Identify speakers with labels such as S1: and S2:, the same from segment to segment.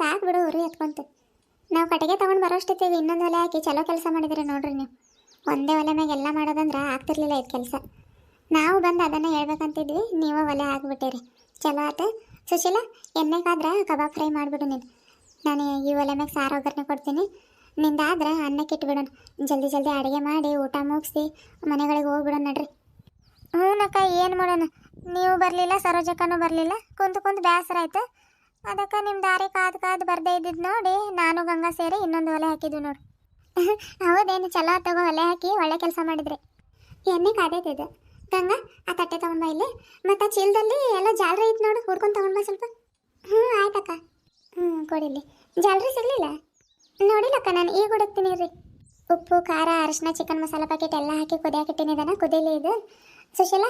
S1: ಸಾಕು ಬಿಡು, ಉರಿ ಎತ್ಕೊಂತು. ನಾವು ಕಟ್ಟಿಗೆ ತೊಗೊಂಡು ಬರೋಷ್ಟೊತ್ತಿಗೆ ಇನ್ನೊಂದು ಒಲೆ ಹಾಕಿ ಚಲೋ ಕೆಲಸ ಮಾಡಿದ್ರೆ ನೋಡ್ರಿ ನೀವು. ಒಂದೇ ಒಲೆ ಮ್ಯಾಗೆ ಎಲ್ಲ ಮಾಡೋದಂದ್ರೆ ಆಗ್ತಿರ್ಲಿಲ್ಲ ಇದು ಕೆಲಸ. ನಾವು ಬಂದು ಅದನ್ನು ಹೇಳ್ಬೇಕಂತಿದ್ವಿ, ನೀವು ಒಲೆ ಹಾಕ್ಬಿಟ್ಟಿರಿ. ಚಲೋ ಆಯ್ತು ಸುಶೀಲ, ಎಣ್ಣೆಗಾದ್ರೆ ಕಬಾಬ್ ಫ್ರೈ ಮಾಡಿಬಿಡು ನೀನು. ನಾನು ಈ ಒಲೆ ಮ್ಯಾಗೆ ಸಾರು ಒಗ್ಗರಣೆ ಕೊಡ್ತೀನಿ. ನಿಂದಾದ್ರೆ ಅನ್ನಕ್ಕೆ ಇಟ್ಬಿಡೋಣ. ಜಲ್ದಿ ಜಲ್ದಿ ಅಡುಗೆ ಮಾಡಿ, ಊಟ ಮುಗಿಸಿ, ಮನೆಗಳಿಗೆ ಹೋಗ್ಬಿಡೋಣ ನಡ್ರಿ. ಹ್ಞೂನಕ್ಕ, ಏನು ಮಾಡೋಣ? ನೀವು ಬರಲಿಲ್ಲ, ಸರೋಜಕ್ಕನೂ ಬರಲಿಲ್ಲ. ಕುಂತು ಕುಂತು ಬೇಸರ ಆಯ್ತು ಅದಕ್ಕೆ ನಿಮ್ಮ ದಾರಿ ಕಾದು ಕಾದು ಬರ್ದೇ ಇದ್ದಿದ್ದು ನೋಡಿ, ನಾನು ಗಂಗಾ ಸೇರಿ ಇನ್ನೊಂದು ಒಲೆ ಹಾಕಿದ್ವಿ ನೋಡಿ ಹೌದೇನು, ಚಲೋ ತಗೋ ಒಲೆ ಹಾಕಿ ಒಳ್ಳೆ ಕೆಲಸ ಮಾಡಿದ್ರಿ. ಎಣ್ಣೆ ಕಾದೈತಿದೆ ಗಂಗಾ, ಆ ತಟ್ಟೆ ತಗೊಂಡ್ ಇಲ್ಲಿ. ಮತ್ತು ಆ ಚೀಲದಲ್ಲಿ ಎಲ್ಲ ಜಾಲರಿ ಐತೆ ನೋಡು, ಹುಡ್ಕೊಂಡು ತಗೊಂಡ್ ಬಾ ಸ್ವಲ್ಪ. ಹ್ಞೂ ಆಯ್ತಕ್ಕ. ಹ್ಞೂ ಕೊಡಿಲಿ ಜಾಲರಿ ಸಿಗಲಿಲ್ಲ? ನೋಡಿಲ್ಲಕ್ಕ ನಾನು, ಈಗ ಹುಡುಕ್ತೀನಿ ರೀ ಉಪ್ಪು, ಖಾರ, ಅರಿಶಿನ, ಚಿಕನ್ ಮಸಾಲ ಪ್ಯಾಕೆಟ್ ಎಲ್ಲ ಹಾಕಿ ಕುದಿಯಾಕಿಟ್ಟಿನಿದಾನ ಕುದಿಲಿ ಇದು. ಸುಶೀಲ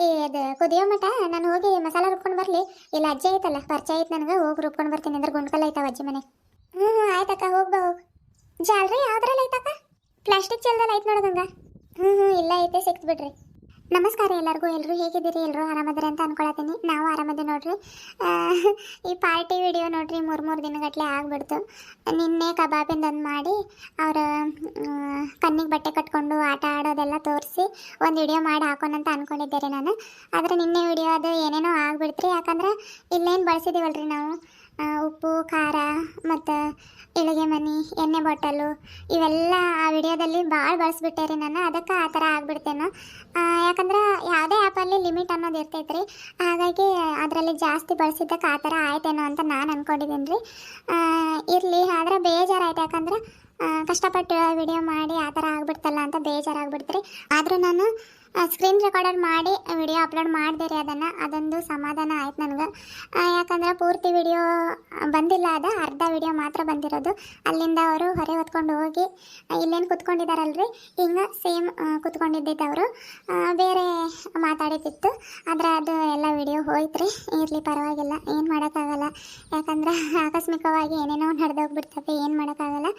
S1: ಈ ಅದು ಕುದಿಯೋ ಮಠ? ನಾನು ಹೋಗಿ ಮಸಾಲ ರುಬ್ಕೊಂಡು ಬರ್ಲಿ. ಇಲ್ಲ, ಅಜ್ಜಿ ಐತಲ್ಲ, ಪರಿಚಯ ಐತೆ ನನಗೆ. ಹೋಗಿ ರುಬ್ಕೊಂಡು ಬರ್ತೀನಿ ಅಂದ್ರೆ ಗುಂಡ್ಕಲ್ಲ ಐತಾವ ಅಜ್ಜಿ ಮನೆ. ಹ್ಞೂ ಆಯ್ತಕ್ಕ, ಹೋಗಿ ಬಾ, ಹೋಗಿ. ಜಾಲ್ರಿ ಯಾವ್ದ್ರಲ್ಲಿ ಐತಕ್ಕ? ಪ್ಲಾಸ್ಟಿಕ್ ಚೆಲ್ದಲ್ಲಿ ಐತೆ ನೋಡೋದಂಗ ಹ್ಞೂ ಹ್ಞೂ ಇಲ್ಲ, ಐತೆ, ಸಿಕ್ತು ಬಿಡ್ರಿ. ನಮಸ್ಕಾರ ಎಲ್ಲರಿಗೂ ಎಲ್ಲರೂ ಹೇಗಿದ್ದೀರಿ? ಎಲ್ಲರೂ ಆರಾಮದಿರಿ ಅಂತ ಅನ್ಕೊಳತೀನಿ ನಾವು ಆರಾಮದಿ ನೋಡ್ರಿ. ಈ ಪಾರ್ಟಿ ವಿಡಿಯೋ ನೋಡ್ರಿ, ಮೂರು ಮೂರು ದಿನಗಟ್ಟಲೆ ಆಗ್ಬಿಡ್ತು. ನಿನ್ನೆ ಕಬಾಬಿಂದೊಂದು ಮಾಡಿ, ಅವರ ಕಣ್ಣಿಗೆ ಬಟ್ಟೆ ಕಟ್ಕೊಂಡು ಆಟ ಆಡೋದೆಲ್ಲ ತೋರಿಸಿ ಒಂದು ವಿಡಿಯೋ ಮಾಡಿ ಹಾಕೋಣಂತ ಅನ್ಕೊಂಡಿದ್ದೆ ರೀ ನಾನು. ಆದರೆ ನಿನ್ನೆ ವಿಡಿಯೋ ಅದು ಏನೇನೋ ಆಗ್ಬಿಡ್ತ್ರಿ. ಯಾಕಂದ್ರೆ ಇಲ್ಲೇನು ಬಳಸಿದ್ದೀವಲ್ರಿ ನಾವು? ಉಪ್ಪು, ಖಾರ ಮತ್ತು ಇಳಿಗೆ ಮನಿ, ಎಣ್ಣೆ ಬಾಟಲು ಇವೆಲ್ಲ ಆ ವಿಡಿಯೋದಲ್ಲಿ ಭಾಳ ಬಳಸ್ಬಿಟ್ಟೆ ರೀ ನಾನು. ಅದಕ್ಕೆ ಆ ಥರ ಆಗ್ಬಿಡ್ತೇನೋ. ಯಾಕಂದ್ರೆ ಯಾವುದೇ ಆ್ಯಪಲ್ಲಿ ಲಿಮಿಟ್ ಅನ್ನೋದು ಇರ್ತೈತೆ ರೀ. ಹಾಗಾಗಿ ಅದರಲ್ಲಿ ಜಾಸ್ತಿ ಬಳಸಿದ್ದಕ್ಕೆ ಆ ಥರ ಆಯ್ತೇನೋ ಅಂತ ನಾನು ಅಂದ್ಕೊಂಡಿದ್ದೀನಿ ರೀ. ಇರಲಿ, ಆದರೆ ಬೇಜಾರಾಯ್ತು. ಯಾಕಂದ್ರೆ ಕಷ್ಟಪಟ್ಟು ವಿಡಿಯೋ ಮಾಡಿ ಆ ಥರ ಆಗ್ಬಿಡ್ತಲ್ಲ ಅಂತ ಬೇಜಾರಾಗ್ಬಿಡ್ತು ಆದರೂ ನಾನು ಸ್ಕ್ರೀನ್ ರೆಕಾರ್ಡರ್ ಮಾಡಿ ವಿಡಿಯೋ ಅಪ್ಲೋಡ್ ಮಾಡಿದೆ ರೀ ಅದನ್ನು. ಅದೊಂದು ಸಮಾಧಾನ ಆಯ್ತು ನನಗೆ. ಯಾಕಂದ್ರೆ ಪೂರ್ತಿ ವಿಡಿಯೋ ಬಂದಿಲ್ಲ ಅದ. ಅರ್ಧ ವಿಡಿಯೋ ಮಾತ್ರ ಬಂದಿರೋದು. ಅಲ್ಲಿಂದ ಅವರು ಹೊರೆ ಹೊತ್ಕೊಂಡು ಹೋಗಿ ಇಲ್ಲೇನು ಕುತ್ಕೊಂಡಿದ್ದಾರಲ್ರಿ ಹಿಂಗೆ ಸೇಮ್ ಕುತ್ಕೊಂಡಿದ್ದಿದ್ದು ಅವರು. ಬೇರೆ ಮಾತಾಡಿದ್ದಿತ್ತು. ಆದರೆ ಅದು ಎಲ್ಲ ವಿಡಿಯೋ ಹೋಯ್ತು ರೀ. ಇರಲಿ ಪರವಾಗಿಲ್ಲ. ಏನು ಮಾಡೋಕ್ಕಾಗಲ್ಲ. ಯಾಕಂದ್ರೆ ಆಕಸ್ಮಿಕವಾಗಿ ಏನೇನೋ ನಡೆದೋಗ್ಬಿಡ್ತವೆ ಏನು ಮಾಡೋಕ್ಕಾಗಲ್ಲ.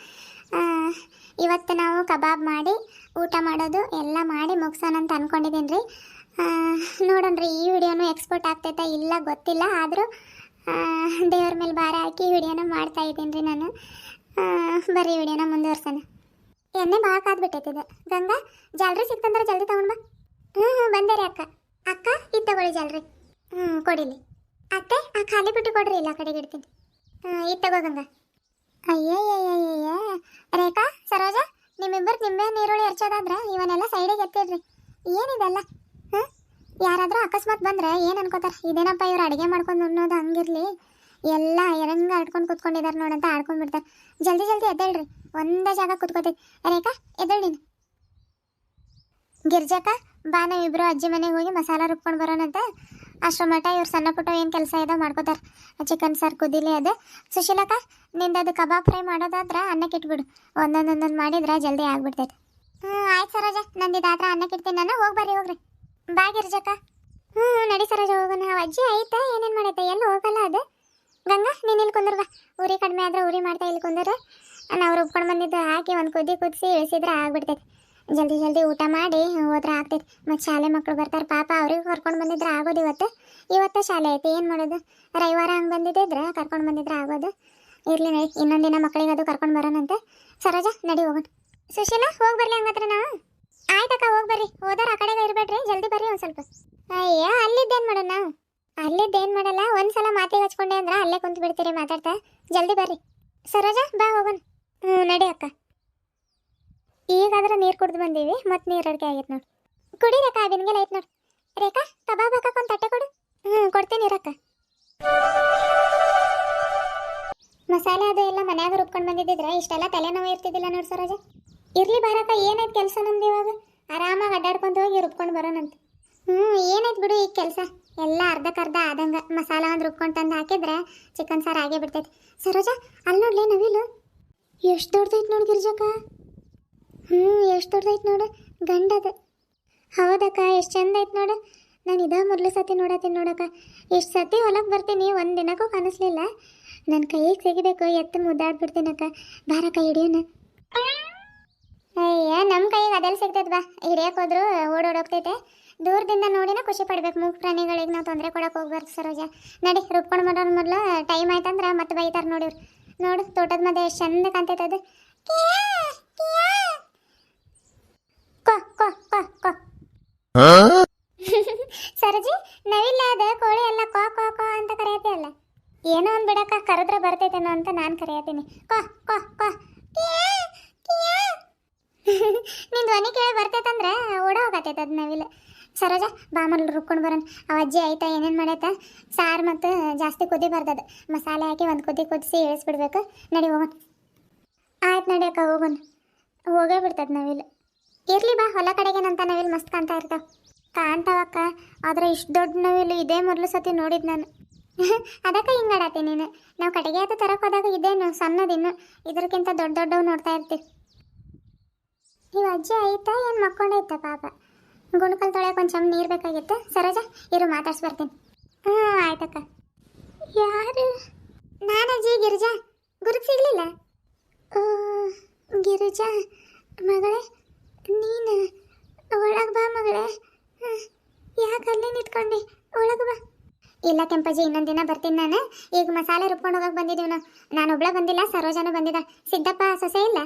S1: ಇವತ್ತು ನಾವು ಕಬಾಬ್ ಮಾಡಿ, ಊಟ ಮಾಡೋದು ಎಲ್ಲ ಮಾಡಿ ಮುಗಿಸೋಣ ಅಂತ ಅನ್ಕೊಂಡಿದ್ದೀನಿ ರೀ ನೋಡೋಣ ರೀ ಈ ವಿಡಿಯೋನು ಎಕ್ಸ್ಪೋರ್ಟ್ ಆಗ್ತೈತಾ ಇಲ್ಲ ಗೊತ್ತಿಲ್ಲ, ಆದರೂ ದೇವ್ರ ಮೇಲೆ ಭಾರ ಹಾಕಿ ವಿಡಿಯೋನ ಮಾಡ್ತಾ ಇದ್ದೀನಿ ರೀ ನಾನು ಬರ್ರಿ ವಿಡಿಯೋನ ಮುಂದುವರ್ಸೋಣ. ಎಣ್ಣೆ ಭಾಳ ಕಾದ್ಬಿಟ್ಟೈತಿದೆ ಗಂಗಾ, ಜಾಲ್ರಿ ಸಿಕ್ತಂದ್ರೆ ಜಲ್ದಿ ತಗೊಂಡ್ಬಾ ಹ್ಞೂ ಹ್ಞೂ ಬಂದೆ ರೀ ಅಕ್ಕ. ಅಕ್ಕ, ಇದು ತಗೊಳ್ಳಿ ಜಾಲ್ರಿ. ಹ್ಞೂ ಕೊಡಿಲಿ. ಅತ್ತೆ, ಆ ಖಾಲಿ ಬಿಟ್ಟು ಕೊಡ್ರಿ, ಇಲ್ಲ ಆ ಕಡೆಗೆ ಇಡ್ತೀನಿ. ಇದು ತಗೋ ಗಂಗಾ. ಅಯ್ಯಯ್ಯಯ್ಯಯ್ಯ. ರೇಖಾ, ಸರೋಜ, ನಿಮ್ಮಿಬ್ಬರು ನಿಂಬೆ ನೀರುಳ್ಳಿ ಹರ್ಚೋದಾದ್ರೆ ಇವನ್ನೆಲ್ಲ ಸೈಡಿಗೆ ಎತ್ತಿಡ್ರಿ. ಏನಿದೆಲ್ಲ ಹಾಂ? ಯಾರಾದರೂ ಅಕಸ್ಮಾತ್ ಬಂದರೆ ಏನು ಅನ್ಕೋತಾರೆ? ಇದೇನಪ್ಪ ಇವ್ರು ಅಡುಗೆ ಮಾಡ್ಕೊಂಡು ಅನ್ನೋದು ಹಂಗಿರಲಿ. ಎಲ್ಲ ಎರಂಗ ಆಡ್ಕೊಂಡು ಕುತ್ಕೊಂಡಿದ್ದಾರೆ ನೋಡಂತ ಆಡ್ಕೊಂಡ್ಬಿಡ್ತಾರೆ ಜಲ್ದಿ ಜಲ್ದಿ ಎದ್ದೇಳ್ರಿ. ಒಂದೇ ಜಾಗ ಕುತ್ಕೋತೈತಿ ರೇಖಾ, ಎದ್ದೇಳಿ ನೀನು. ಗಿರ್ಜಕ್ಕ ಬಾ ನಾವಿಬ್ರು ಅಜ್ಜಿ ಮನೆಗೆ ಹೋಗಿ ಮಸಾಲ ರುಬ್ಕೊಂಡು ಬರೋಣಂತ. ಅಷ್ಟರ ಮಟ ಇವ್ರು ಸಣ್ಣ ಪುಟ್ಟ ಏನು ಕೆಲಸ ಇದೆ ಮಾಡ್ಕೋತಾರೆ. ಚಿಕನ್ ಸಾರು ಕುದಿಲಿ ಅದು. ಸುಶೀಲಕ್ಕ, ನಿಂದು ಅದು ಕಬಾಬ್ ಫ್ರೈ ಮಾಡೋದಾದ್ರೆ ಅನ್ನಕ್ಕೆ ಇಟ್ಬಿಡು. ಒಂದೊಂದು ಒಂದೊಂದು ಮಾಡಿದ್ರೆ ಜಲ್ದಿ ಆಗ್ಬಿಡ್ತೈತೆ. ಹ್ಞೂ ಆಯ್ತು ಸರೋಜ. ನಂದು ಇದಾದ್ರೆ ಅನ್ನಕ್ಕೆ ಇಡ್ತೀನಿ ನಾನು. ಹೋಗಿ ಬರ್ರಿ, ಹೋಗ್ರಿ. ಬಾ ಹ್ಞೂ ನಡಿ ಸರೋಜ ಹೋಗೋಣ ಅಜ್ಜಿ ಐತೆ, ಏನೇನು ಮಾಡೈತೆ? ಎಲ್ಲ ಹೋಗಲ್ಲ ಅದು. ಗಂಗಾ, ನೀನು ಇಲ್ಲಿ ಕುಂದ್ರ ಬಾ. ಉರಿ ಕಡಿಮೆ ಆದ್ರೆ ಉರಿ ಮಾಡ್ತಾ ಇಲ್ಲಿ ಕುಂದ್ರ. ನಾವು ರುಬ್ಕೊಂಡು ಬಂದಿದ್ದು ಹಾಕಿ ಒಂದು ಕುದಿ ಕುದಿಸಿ ಇಳಿಸಿದ್ರೆ ಆಗ್ಬಿಡ್ತೈತೆ. ಜಲ್ದಿ ಜಲ್ದಿ ಊಟ ಮಾಡಿ, ಹೋದ್ರೆ ಆಗ್ತೈತೆ. ಮತ್ತು ಶಾಲೆ ಮಕ್ಕಳು ಬರ್ತಾರೆ, ಪಾಪ ಅವ್ರಿಗೆ ಕರ್ಕೊಂಡು ಬಂದಿದ್ರೆ ಆಗೋದು ಇವತ್ತು. ಇವತ್ತು ಶಾಲೆ ಐತಿ, ಏನು ಮಾಡೋದು? ರವಿವಾರ ಹಂಗೆ ಬಂದಿದ್ದಿದ್ರೆ ಕರ್ಕೊಂಡು ಬಂದಿದ್ರೆ ಆಗೋದು. ಇರಲಿ ಇನ್ನೊಂದು ದಿನ ಮಕ್ಕಳಿಗೆ ಅದು ಕರ್ಕೊಂಡು ಬರೋಣಂತೆ. ಸರೋಜ, ನಡಿ ಹೋಗೋಣ. ಸುಶೀಲ, ಹೋಗಿ ಬರ್ಲಿ ಹಂಗತ್ರ ನಾವು. ಆಯ್ತಕ್ಕ, ಹೋಗಿ ಬರ್ರಿ. ಹೋದಾರ ಆ ಕಡೆಗೆ ಇರಬೇಡ್ರಿ, ಜಲ್ದಿ ಬರ್ರಿ ಒಂದು ಸ್ವಲ್ಪ. ಅಯ್ಯ, ಅಲ್ಲಿದ್ದೇನು ಮಾಡೋಣ ನಾವು? ಅಲ್ಲಿದ್ದೇನು ಮಾಡಲ್ಲ, ಒಂದ್ಸಲ ಮಾತಿಗೆ ಹಚ್ಕೊಂಡೆ ಅಂದ್ರೆ ಅಲ್ಲೇ ಕುಂತು ಬಿಡ್ತೀರಿ ಮಾತಾಡ್ತಾ. ಜಲ್ದಿ ಬರ್ರಿ. ಸರೋಜ, ಬಾ ಹೋಗೋಣ. ಹ್ಞೂ ನಡಿ ಅಕ್ಕ. ಈಗಾದ್ರೆ ನೀರು ಕುಡಿದು ಬಂದೀವಿ, ಮತ್ತೆ ನೀರು ಅಡಿಗೆ ಆಗೈತೆ ನೋಡಿ. ಕುಡಿ ರೇಖಾ ಬಿನ್ಗೆಲ್ಲ ಐತೆ ನೋಡಿ. ರೇಖಾ, ಕಬಾಬ್ ಹಾಕಕ್ಕೆ ಒಂದು ತಟ್ಟೆ ಕೊಡು. ಹ್ಞೂ ಕೊಡ್ತೀನಿ ರಕ್ಕ. ಮಸಾಲೆ ಅದು ಎಲ್ಲ ಮನ್ಯಾಗ ರುಬ್ಕೊಂಡು ಬಂದಿದ್ದಿದ್ರೆ ಇಷ್ಟೆಲ್ಲ ತಲೆನೋವು ಇರ್ತಿದ್ದಿಲ್ಲ ನೋಡಿ ಸರೋಜ. ಇರ್ಲಿ ಬಾರಕ್ಕ, ಏನಾಯ್ತು ಕೆಲಸ ನಮ್ದು ಇವಾಗ? ಆರಾಮಾಗಿ ಅಡ್ಡಾಡ್ಕೊಂಡು ಹೋಗಿ ರುಬ್ಕೊಂಡು ಬರೋಣಂತ. ಹ್ಞೂ ಏನಾಯ್ತು ಬಿಡು ಈಗ ಕೆಲಸ. ಎಲ್ಲ ಅರ್ಧಕ್ಕರ್ಧ ಆದಂಗ ಮಸಾಲ ಒಂದು ರುಬ್ಕೊಂಡು ತಂದು ಹಾಕಿದ್ರೆ ಚಿಕನ್ ಸಾರು ಆಗೇ ಬಿಡ್ತೈತಿ. ಸರೋಜ, ಅಲ್ಲಿ ನೋಡ್ಲಿ ನವಿಲು? ಎಷ್ಟು ದೊಡ್ಡದೈತೆ ನೋಡಿ ಗಿರ್ಜಕ್ಕ? ಹ್ಞೂ ಎಷ್ಟು ದೊಡ್ಡದೈತೆ ನೋಡು, ಗಂಡದ. ಹೌದಕ್ಕ, ಎಷ್ಟು ಚಂದ ಐತೆ ನೋಡು. ನಾನು ಇದ ಮೊದಲು ಸತಿ ನೋಡತ್ತೀನಿ ನೋಡಕ್ಕ. ಎಷ್ಟು ಸತಿ ಹೊಲಕ್ಕೆ ಬರ್ತೀನಿ, ಒಂದು ದಿನಕ್ಕೂ ಕಾಣಿಸ್ಲಿಲ್ಲ. ನನ್ನ ಕೈಗೆ ಸಿಗಬೇಕು, ಎತ್ತು ಮುದ್ದಾಡ್ಬಿಡ್ತೀನಕ್ಕ. ಬಾರಕ್ಕ, ಹಿಡಿಯೋಣ. ಅಯ್ಯ ನಮ್ಮ ಕೈಗೆ ಅದೆಲ್ಲ ಸಿಗ್ತೈತೆ ಬಾ. ಹಿಡಿಯಕ್ಕೆ ಹೋದ್ರು ಓಡೋಡೋಗ್ತೈತೆ. ದೂರದಿಂದ ನೋಡಿನ ಖುಷಿ ಪಡ್ಬೇಕು ಮೂಗ್ ಪ್ರಾಣಿಗಳಿಗೆ ನಾವು ತೊಂದರೆ ಕೊಡಕ್ಕೆ ಹೋಗ್ಬಾರ್ದು ಸರೋಜ. ನಡಿ, ರುಬ್ಕೊಂಡು ಮಾಡೋರು ಮೊದಲು, ಟೈಮ್ ಆಯ್ತಂದ್ರೆ ಮತ್ತೆ ಬೈತಾರೆ ನೋಡಿವ್ರು. ನೋಡು, ತೋಟದ ಮಧ್ಯೆ ಎಷ್ಟು ಚಂದ ಕಾಣ್ತೈತೆ ಅದು. ಸರಜಿ ಅದ ಕೋಳಿ ಎಲ್ಲ ಕೊ ಕೊ ಕೊ ಅಂತ ಕರೆಯತ್ತಲ್ಲ ಏನೋ ಒಂದ್ ಬಿಡಕ್ಕ ಕರೆದ್ರೆ ಬರ್ತೈತೇನೋ ಅಂತ ನಾನು ಕರೆಯತ್ತೀನಿ. ನಿನ್ ಧ್ವನಿ ಕೇಳಿ ಬರ್ತೈತಂದ್ರ ಓಡ ಹೋಗತೈತೆ ಅದ್ ನವಿಲ್ ಸರೋಜ ಬಾಮಲ್ ರುಬ್ಕೊಂಡು ಬರೋಣ. ಅವ ಅಜ್ಜಿ ಆಯ್ತಾ, ಏನೇನು ಮಾಡೈತ? ಸಾರು ಮತ್ತು ಜಾಸ್ತಿ ಕುದಿ ಬರ್ತದೆ ಮಸಾಲೆ ಹಾಕಿ ಒಂದು ಕುದಿ ಕುದಿಸಿ ಇಳಿಸ್ಬಿಡ್ಬೇಕು. ನಡಿ ಹೋಗೋಣ. ಆಯ್ತು ನಡಿ ಅಕ್ಕ, ಹೋಗೋಣ. ಹೋಗೇ ಬಿಡ್ತದ ನವಿಲ್ ಹೊಲ ಕಡೆಗೆ ನಂತ ನವಿಲ್ ಮಸ್ತ್ ಕಾಣ್ತಾ ಇರ್ತಾವ. ಕಾಣ್ತಾವಕ್ಕ, ಆದ್ರೆ ಇಷ್ಟು ದೊಡ್ಡ ನವಿಲು ಇದೇ ಮೊದಲು ಸತಿ ನೋಡಿದ್ ನಾನು. ಅದಕ್ಕೆ ಹಿಂಗಾಡತ್ತಿ ನೀನು? ನಾವು ಕಡೆಗೆ ಅದು ತರಕ್ಕೆ ಹೋದಾಗ ಇದೇನು ಸಣ್ಣದಿನ್ನು ಇದಕ್ಕಿಂತ ದೊಡ್ಡ ದೊಡ್ಡವು ನೋಡ್ತಾ ಇರ್ತೀವಿ ನೀವು ಅಜ್ಜಿ ಆಯ್ತಾ, ಏನು ಮಕ್ಕೊಂಡೈತ ಪಾಪ? ಗುಣಕಲ್ ತೊಳೆಯಕ್ಕೆ ಒಂದು ಚಮ್ ನೀರು ಬೇಕಾಗಿತ್ತು? ಸರೋಜ, ಇರು ಮಾತಾಡ್ಸ್ಬರ್ತೀನಿ ಬರ್ತೀನಿ. ಹ್ಞೂ ಆಯ್ತಕ್ಕ. ಯಾರು? ನಾನು ಅಜ್ಜಿ, ಗಿರಿಜಾ. ಗುರುಕ್ ಸಿಗ್ಲಿಲ್ಲ? ಗಿರಿಜಾ, ಮಗಳೇ. ನೀನು, ಒಳಗೆ ಬಾ ಮಗಳೇ. ಯಾಕೆ ಅಲ್ಲೇ ನಿಂತ್ಕೊಂಡಿ? ಒಳಗೆ ಬಾ. ಇಲ್ಲ ಕೆಂಪಜ್ಜಿ, ಇನ್ನೊಂದು ದಿನ ಬರ್ತೀನಿ ನಾನು. ಈಗ ಮಸಾಲೆ ರುಬ್ಕೊಂಡು ಹೋಗಕ್ಕೆ ಬಂದಿದ್ದೀವಿ ನಾನು ಒಬ್ಳೆ ಬಂದಿಲ್ಲ, ಸರೋಜಾನು ಬಂದಿದ್ದ ಸಿದ್ದಪ್ಪ ಸೊಸೆ ಇಲ್ಲ?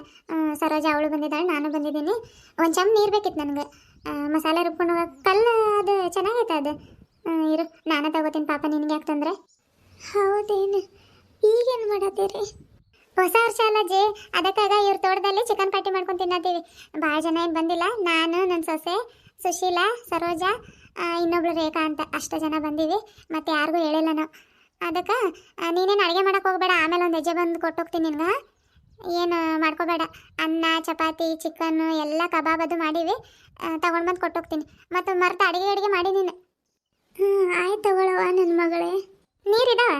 S1: ಸರೋಜ ಸರೋಜಾ ಅವಳು ಬಂದಿದ್ದಾಳೆ, ನಾನು ಬಂದಿದ್ದೀನಿ. ಒಂದು ಚಮ್ ನೀರು ಬೇಕಿತ್ತು ನನಗೆ. ಮಸಾಲೆ ರುಬ್ಕೊಂಡು ಹೋಗಕ್ಕೆ ಕಲ್ಲು ಅದು ಚೆನ್ನಾಗೈತೆ ಅದು. ಇರು, ನಾನು ತಗೋತೀನಿ, ಪಾಪ ನಿನಗೆ ಯಾಕೆ ತಂದ್ರೆ? ಹೌದೇನು? ಈಗೇನು ಮಾಡತ್ತೀರಿ? ಹೊಸ ವರ್ಷ ಅಲ್ಲ ಜಿ ಅದಕ್ಕಾಗ ಇವ್ರ ತೋಟದಲ್ಲಿ ಚಿಕನ್ ಪಾರ್ಟಿ ಮಾಡ್ಕೊಂಡು ತಿನ್ನತ್ತೀವಿ. ಭಾಳ ಜನ ಏನು ಬಂದಿಲ್ಲ. ನಾನು ನನ್ನ ಸೊಸೆ, ಸುಶೀಲಾ, ಸರೋಜಾ ಇನ್ನೊಬ್ಳು ರೇಖಾ ಅಂತ ಅಷ್ಟು ಜನ ಬಂದೀವಿ. ಮತ್ತೆ ಯಾರಿಗೂ ಹೇಳಿಲ್ಲ ನಾವು. ಅದಕ್ಕೆ ನೀನೇನು ಅಡುಗೆ ಮಾಡೋಕೆ ಹೋಗಬೇಡ. ಆಮೇಲೆ ಒಂದು ಹೆಜ್ಜೆ ಬಂದು ಕೊಟ್ಟೋಗ್ತೀನಿ ನಿನ್ಗೆ. ಏನು ಮಾಡ್ಕೋಬೇಡ. ಅನ್ನ, ಚಪಾತಿ ಚಿಕನ್ನು ಎಲ್ಲ ಕಬಾಬ್ ಅದು ಮಾಡೀವಿ. ತಗೊಂಡು ಬಂದು ಕೊಟ್ಟೋಗ್ತೀನಿ. ಮತ್ತು ಮರ್ತು ಅಡುಗೆ ಅಡುಗೆ ಮಾಡಿ ನೀನು. ಹ್ಞೂ ಆಯ್ತು ತಗೊಳವ ನನ್ನ ಮಗಳೇ. ನೀರಿದಾವ?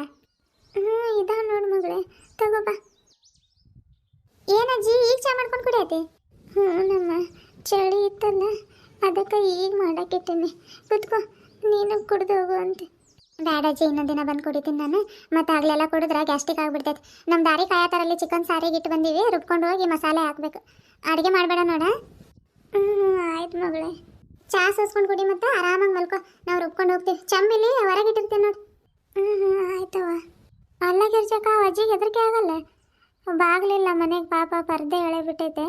S1: ಹ್ಞೂ ಇದಾವ ನೋಡು ಮಗಳೇ. ತಗೋ ಬಾ. ಏನಜ್ಜಿ ಈಗ ಚಾ ಮಾಡ್ಕೊಂಡು ಕುಡಿಯತ್ತೆ? ಹ್ಞೂ ನಮ್ಮ ಚಳಿ ಇತ್ತಲ್ಲ, ಅದಕ್ಕೆ ಈಗ ಮಾಡಾಕಿದ್ದೀನಿ ಕುತ್ಕೋ, ನೀನು ಕುಡ್ದು ಹೋಗು ಅಂತ. ಬ್ಯಾಡಜ್ಜಿ ಇನ್ನೊಂದು ದಿನ ಬಂದು ಕುಡಿತೀನಿ ನಾನು. ಮತ್ತೆ ಆಗ್ಲೆಲ್ಲ ಕುಡಿದ್ರೆ ಗ್ಯಾಸ್ಟಿಕ್ ಆಗಿಬಿಡ್ತೈತೆ. ನಮ್ಮ ದಾರಿ ಕಾಯತಾರಲ್ಲಿ ಚಿಕನ್ ಸಾರಿಗೆ ಇಟ್ಟು ಬಂದೀವಿ, ರುಬ್ಕೊಂಡು ಹೋಗಿ ಮಸಾಲೆ ಹಾಕ್ಬೇಕು. ಅಡುಗೆ ಮಾಡಬೇಡ ನೋಡ. ಹ್ಞೂ ಆಯ್ತು ಮಗಳೇ. ಚಾ ಸೋಸ್ಕೊಂಡು ಕುಡಿ ಮತ್ತೆ, ಆರಾಮಾಗಿ ಮಲ್ಕೋ. ನಾವು ರುಬ್ಕೊಂಡು ಹೋಗ್ತೀವಿ. ಚಮ್ಮಿಲಿ ಹೊರಗೆ ಇಟ್ಟಿರ್ತೀನಿ ನೋಡಿ. ಹ್ಞೂ ಹ್ಞೂ ಆಯ್ತವ ಅಲ್ಲ ಗಿರ್ಜಕ್ಕ, ಅಜ್ಜಿಗೆ ಹೆದರಿಕೆ ಆಗಲ್ಲ. ಬಾಗ್ಲಿಲ್ಲ ಮನೆಗೆ ಪಾಪ, ಪರ್ದೆ ಎಳೆ ಬಿಟ್ಟೈತೆ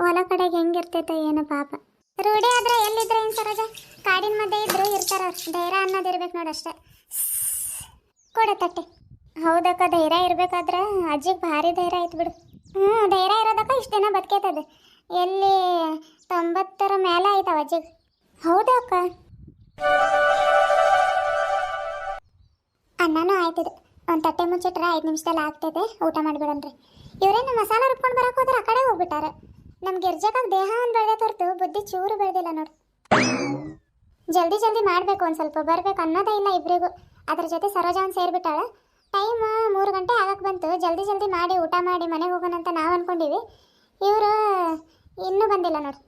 S1: ಹೊಲ ಕಡೆಗೆ ಹೆಂಗಿರ್ತೈತೆ ಏನೋ ಪಾಪ. ರೂಢಿ ಆದ್ರೆ ಎಲ್ಲಿದ್ರೆ ಏನು ಸರೋಜ? ಕಾಡಿನ ಮಧ್ಯೆ ಇದ್ರು ಇರ್ತಾರ ಧೈರ್ಯ ಅನ್ನೋದು ಇರ್ಬೇಕು ನೋಡಷ್ಟೇ ಕೊಡ ತಟ್ಟೆ. ಹೌದಕ್ಕ, ಧೈರ್ಯ ಇರ್ಬೇಕಾದ್ರೆ ಅಜ್ಜಿಗೆ ಭಾರಿ ಧೈರ್ಯ ಆಯ್ತು ಬಿಡು. ಹ್ಞೂ ಧೈರ್ಯ ಇರೋದಕ್ಕ ಇಷ್ಟು ದಿನ ಬದುಕೈತದ. ಎಲ್ಲಿ ತೊಂಬತ್ತರ ಮೇಲೆ ಆಯ್ತವ ಅಜ್ಜಿಗೆ? ಹೌದಾ ಅಕ್ಕ? ಅನ್ನನೂ ಆಯ್ತದೆ. ಒಂದು ತಟ್ಟೆ ಮುಚ್ಚಿಟ್ರೆ ಐದು ನಿಮಿಷದಲ್ಲಿ ಆಗ್ತೈತೆ. ಊಟ ಮಾಡಿಬಿಡನ್ರಿ. ಇವರೇನು ಮಸಾಲ ರುಬ್ಕೊಂಡು ಬರಕ್ಕೆ ಹೋದ್ರೆ ಆ ಕಡೆ ಹೋಗ್ಬಿಟ್ಟಾರೆ. ನಮ್ಮ ಗಿರ್ಜಕಾಗ ದೇಹ ಒಂದು ಬೆಳೆದ ತೊರ್ತು, ಬುದ್ಧಿ ಚೂರು ಬೆಳೆದಿಲ್ಲ ನೋಡು. ಜಲ್ದಿ ಜಲ್ದಿ ಮಾಡಬೇಕು ಒಂದು ಸ್ವಲ್ಪ, ಬರಬೇಕು ಅನ್ನೋದೇ ಇಲ್ಲ ಇಬ್ಬರಿಗೂ ಅದ್ರ ಜೊತೆ ಸರೋಜಾನ್ ಸೇರಿಬಿಟ್ಟಾಳೆ. ಟೈಮ್ ಮೂರು ಗಂಟೆ ಆಗಕ್ಕೆ ಬಂತು. ಜಲ್ದಿ ಜಲ್ದಿ ಮಾಡಿ, ಊಟ ಮಾಡಿ, ಮನೆಗೆ ಹೋಗೋಣ ಅಂತ ನಾವು ಅನ್ಕೊಂಡಿವಿ. ಇವರು ಇನ್ನೂ ಬಂದಿಲ್ಲ ನೋಡಿ.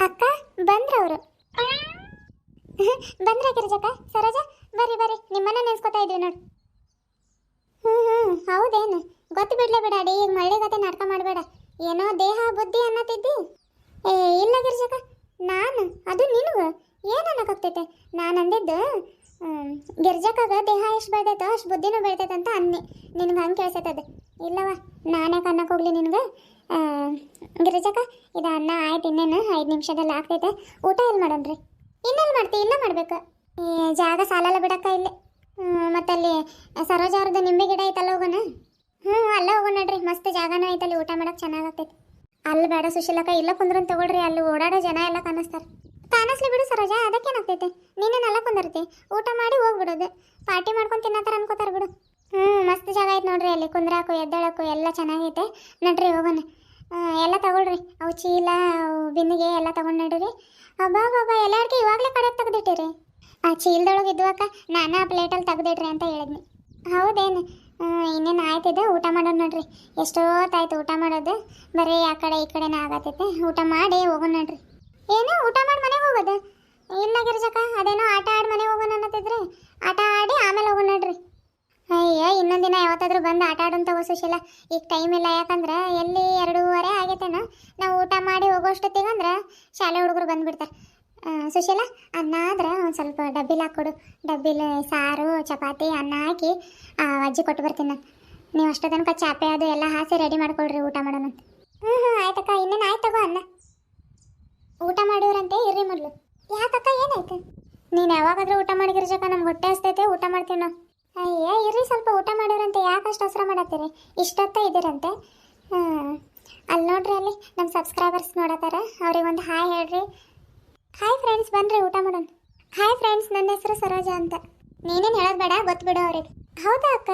S1: ಅಕ್ಕ ಬಂದ್ರವರು ಬಂದ್ರೆ ಗಿರಿಜಕ್ಕ? ಸರೋಜಾ, ಬರ್ರಿ ಬರ್ರಿ. ನಿಮ್ಮನ್ನ ನೆನ್ಸ್ಕೊತಾ ಇದೀವಿ ನೋಡು. ಹೌದೇನು? ಗೊತ್ತು ಬಿಡ್ಲೇ ಬೇಡ ಅಡಿ, ಈಗ ಮಳ್ಳಿ ಗತೆ ನಾಟಕ ಮಾಡಬೇಡ. ಏನೋ ದೇಹ, ಬುದ್ಧಿ ಅನ್ನತಿದ್ದಿ? ಏ, ಇಲ್ಲ ಗಿರ್ಜಕ, ನಾನು, ಅದು ನಿನಗ? ಏನು ಅನ್ನಕ್ಕಾಗ್ತೈತೆ ನಾನು ಅಂದಿದ್ದು ಗಿರ್ಜಕಾಗ ದೇಹ ಎಷ್ಟು ಬೆಳ್ದೈತೋ ಅಷ್ಟು ಬುದ್ಧಿನೂ ಬೆಳ್ತೈತೆ ಅಂತ ಅನ್ನಿ. ನಿನ್ಗೆ ಹಂಗೆ ಕೇಳ್ಸೈತದ ಇಲ್ಲವ ನಾನೇ ಅನ್ನಕ್ಕೆ ಹೋಗ್ಲಿ ನಿನಗೆ? ಗಿರಿಜಕ್ಕ ಇದು ಅನ್ನ ಆಯ್ತು ಇನ್ನೇನು? ಐದು ನಿಮಿಷದಲ್ಲಿ ಆಗ್ತೈತೆ. ಊಟ ಎಲ್ಲಿ ಮಾಡೋಣ್ರಿ ಇನ್ನೆಲ್ಲಿ ಮಾಡ್ತಿ ಇಲ್ಲ ಮಾಡ್ಬೇಕು. ಜಾಗ ಸಾಲಲ್ಲ ಬಿಡಕ್ಕ ಇಲ್ಲಿ. ಮತ್ತಲ್ಲಿ ಸರೋಜ ಅವ್ರದ್ದು ನಿಂಬೆ ಗಿಡ ಐತಲ್ಲ ಹೋಗೋಣ? ಹ್ಞೂ ಅಲ್ಲ ಹೋಗೋಣ ನೋಡ್ರಿ, ಮಸ್ತ್ ಜಾಗನೂ ಐತಲ್ಲಿ, ಊಟ ಮಾಡಕ್ಕೆ ಚೆನ್ನಾಗತ್ತೈತಿ ಅಲ್ಲಿ ಬೇಡ ಸುಶೀಲಕ್ಕ, ಇಲ್ಲ ಕುಂದ್ರನ್ ತಗೊಳ್ರಿ, ಅಲ್ಲಿ ಓಡಾಡೋ ಜನ ಎಲ್ಲ ಕಾಣಿಸ್ತಾರೆ. ಕಾಣಿಸ್ಲಿ ಬಿಡು ಸರೋಜ, ಅದಕ್ಕೇನಾಗ್ತೈತೆ? ನೀನೇನು ನೆಲ ಕುಂದಿರ್ತಿ? ಊಟ ಮಾಡಿ ಹೋಗ್ಬಿಡೋದು. ಪಾರ್ಟಿ ಮಾಡ್ಕೊಂಡು ತಿನ್ನತ್ತಾರ ಅನ್ಕೋತಾರ ಬಿಡು. ಹ್ಞೂ ಮಸ್ತ್ ಜಾಗ ಐತೆ ನೋಡ್ರಿ ಅಲ್ಲಿ, ಕುಂದ್ರಾಕು, ಎದ್ದಳಕು, ಎಲ್ಲ ಚೆನ್ನಾಗೈತೆ. ನಡ್ರಿ ಹೋಗೋಣ. ಎಲ್ಲ ತಗೊಳ್ರಿ, ಅವು ಚೀಲ, ಅವು ಬಿಂದಿಗೆ ಎಲ್ಲ ತಗೊಂಡು ನಡ್ರಿ. ಅಬ್ಬಾ ಬಾಬಾ ಎಲ್ಲರಿಗೆ ಇವಾಗಲೇ ಕಡೆ ತೆಗ್ದಿಟ್ಟಿರಿ? ಆ ಚೀಲದೊಳಗೆ ನಾನು ಆ ಪ್ಲೇಟಲ್ಲಿ ತೆಗ್ದಿಡ್ರಿ ಅಂತ ಹೇಳಿದ್ನಿ. ಹೌದೇನು? ಇನ್ನೇನು ಆಯ್ತಿದೆ ಊಟ ಮಾಡೋಣ ನೋಡ್ರಿ. ಎಷ್ಟೊತ್ತಾಯ್ತು ಊಟ ಮಾಡೋದು. ಬರೀ ಆ ಕಡೆ ಈ ಕಡೆನೇ ಆಗತ್ತೈತೆ ಊಟ ಮಾಡಿ ಹೋಗೋಣ ನೋಡ್ರಿ. ಏನು? ಊಟ ಮಾಡಿ ಮನೆಗೆ ಹೋಗೋದು? ಇಲ್ಲ ಗಿರಿಜಕ್ಕ, ಅದೇನೋ ಆಟ ಆಡಿ ಮನೆಗೆ ಹೋಗೋಣ ಅನ್ನತ್ತಿದ್ರೆ. ಆಟ ಆಡಿ ಆಮೇಲೆ ಹೋಗೋಣ ನೋಡ್ರಿ. ಅಯ್ಯೋ, ಇನ್ನೊಂದು ದಿನ ಯಾವತ್ತಾದ್ರೂ ಬಂದು ಆಟ ಆಡೋಂತ ಸುಶೀಲ. ಈಗ ಟೈಮ್ ಇಲ್ಲ ಯಾಕಂದ್ರೆ ಎಲ್ಲಿ ಎರಡೂವರೆ ಆಗೈತೇನೋ. ನಾವು ಊಟ ಮಾಡಿ ಹೋಗೋಷ್ಟೊತ್ತಿಗಂದ್ರೆ ಶಾಲೆ ಹುಡುಗರು ಬಂದುಬಿಡ್ತಾರೆ. ಸುಶೀಲ ಅನ್ನ ಆದ್ರೆ ಒಂದು ಸ್ವಲ್ಪ ಡಬ್ಬಿಲಿ ಹಾಕ್ಕೊಡು ಡಬ್ಬಿಲಿ ಸಾರು, ಚಪಾತಿ, ಅನ್ನ ಹಾಕಿ ಅಜ್ಜಿ ಕೊಟ್ಟು ಬರ್ತೀನಿ ನಾನು. ನೀವು ಅಷ್ಟು ತನಕ ಚಾಪೆ ಅದು ಎಲ್ಲ ಹಾಸಿ ರೆಡಿ ಮಾಡ್ಕೊಳ್ರಿ ಊಟ ಮಾಡೋಣ ಹ್ಞೂ ಹ್ಞೂ ಆಯ್ತಕ್ಕ, ಇನ್ನೇನು ಆಯ್ತು ತಗೋ ಅನ್ನ. ಊಟ ಮಾಡಿವ್ರಂತೆ, ಇರ್ರಿ ಮೊದಲು. ಯಾಕಕ್ಕ, ಏನಾಯ್ತು? ನೀನು ಯಾವಾಗಾದ್ರೂ ಊಟ ಮಾಡಿಗಿರ್ಜಕ್ಕ ನಮ್ಗೆ ಹೊಟ್ಟೆ ಹಸ್ತೈತೆ ಊಟ ಮಾಡ್ತೀವಿ ನಾವು. ಅಯ್ಯ, ಇರ್ರಿ ಸ್ವಲ್ಪ ಊಟ ಮಾಡೋರಂತೆ ಯಾಕೆ ಅಷ್ಟು ಹಸ್ರ ಮಾಡತ್ತೀರಿ? ಇಷ್ಟೊತ್ತ ಇದ್ದೀರಂತೆ. ಅಲ್ಲಿ ನೋಡ್ರಿ ಅಲ್ಲಿ ನಮ್ಮ ಸಬ್ಸ್ಕ್ರೈಬರ್ಸ್ ನೋಡತ್ತಾರ. ಅವ್ರಿಗೆ ಒಂದು ಹಾಯ್ ಹೇಳ್ರಿ. ಹಾಯ್ ಫ್ರೆಂಡ್ಸ್ ಬನ್ರಿ ಊಟ ಮಾಡೋಣ. ಹಾಯ್ ಫ್ರೆಂಡ್ಸ್ ನನ್ನ ಹೆಸರು ಸರೋಜಾ ಅಂತ. ನೀನೇನು ಹೇಳೋದು ಬೇಡ, ಗೊತ್ತು ಅವ್ರಿಗೆ. ಹೌದಾ ಅಕ್ಕ?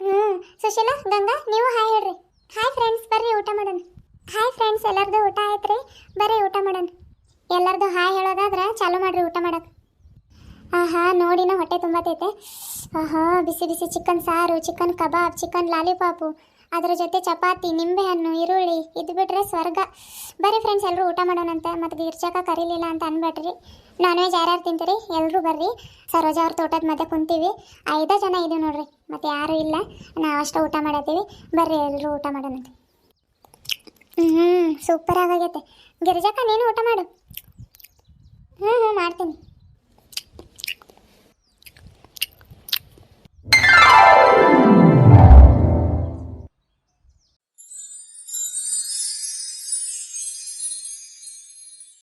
S1: ಹ್ಞೂ ಸುಶೀಲಾ, ಗಂಗಾ, ನೀವು ಹಾಯ್ ಹೇಳ್ರಿ. ಹಾಯ್ ಫ್ರೆಂಡ್ಸ್ ಬರ್ರಿ ಊಟ ಮಾಡೋಣ. ಹಾಯ್ ಫ್ರೆಂಡ್ಸ್ ಎಲ್ಲರದು ಊಟ ಆಯ್ತ್ರಿ? ಬರ್ರಿ ಊಟ ಮಾಡೋಣ. ಎಲ್ಲರದು ಹಾಯ್ ಹೇಳೋದಾದ್ರೆ ಚಾಲು ಮಾಡ್ರಿ ಊಟ ಮಾಡಕ್ಕೆ ಆಹಾ ನೋಡಿನ ಹೊಟ್ಟೆ ತುಂಬತೈತೆ. ಆಹಾ, ಬಿಸಿ ಬಿಸಿ ಚಿಕನ್ ಸಾರು, ಚಿಕನ್ ಕಬಾಬ್, ಚಿಕನ್ ಲಾಲಿಪಾಪು. ಅದರ ಜೊತೆ ಚಪಾತಿ, ನಿಂಬೆಹಣ್ಣು, ಈರುಳ್ಳಿ ಇದು ಬಿಟ್ಟರೆ ಸ್ವರ್ಗ. ಬರ್ರಿ ಫ್ರೆಂಡ್ಸ್ ಎಲ್ಲರೂ ಊಟ ಮಾಡೋಣಂತೆ. ಮತ್ತು ಗಿರ್ಜಕ ಕರೀಲಿಲ್ಲ ಅಂತ ಅನ್ಬೇಡ್ರಿ ನಾನ್ ವೆಜ್ ಯಾರ್ಯಾರು ತಿಂತೀರಿ? ಎಲ್ಲರೂ ಬರ್ರಿ. ಸರೋಜಾ ಅವ್ರ ತೋಟದ ಮಧ್ಯೆ ಕುಂತೀವಿ. ಐದ ಜನ ಇದೀವಿ ನೋಡ್ರಿ. ಮತ್ತು ಯಾರೂ ಇಲ್ಲ. ನಾವು ಅಷ್ಟೇ ಊಟ ಮಾಡತ್ತೀವಿ. ಬರ್ರಿ ಎಲ್ಲರೂ ಊಟ ಮಾಡೋಣಂತೆ. ಹ್ಞೂ ಸೂಪರ್ ಆಗೈತೆ. ಗಿರಿಜಾಕ ನೀನು ಊಟ ಮಾಡು. ಹ್ಞೂ ಹ್ಞೂ ಮಾಡ್ತೀನಿ.